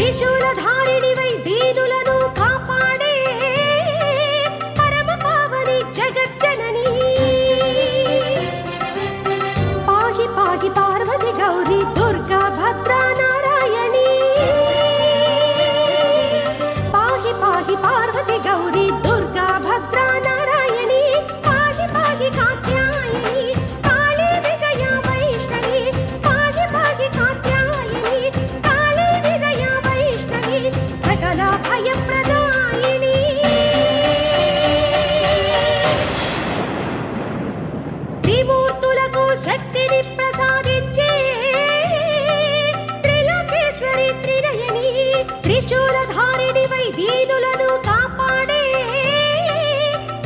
త్రిశూలధారిణివై దీనుల శక్తిని ప్రసాదించే త్రిలోకేశ్వరి త్రినయని త్రిశూలధారిణి వై దీని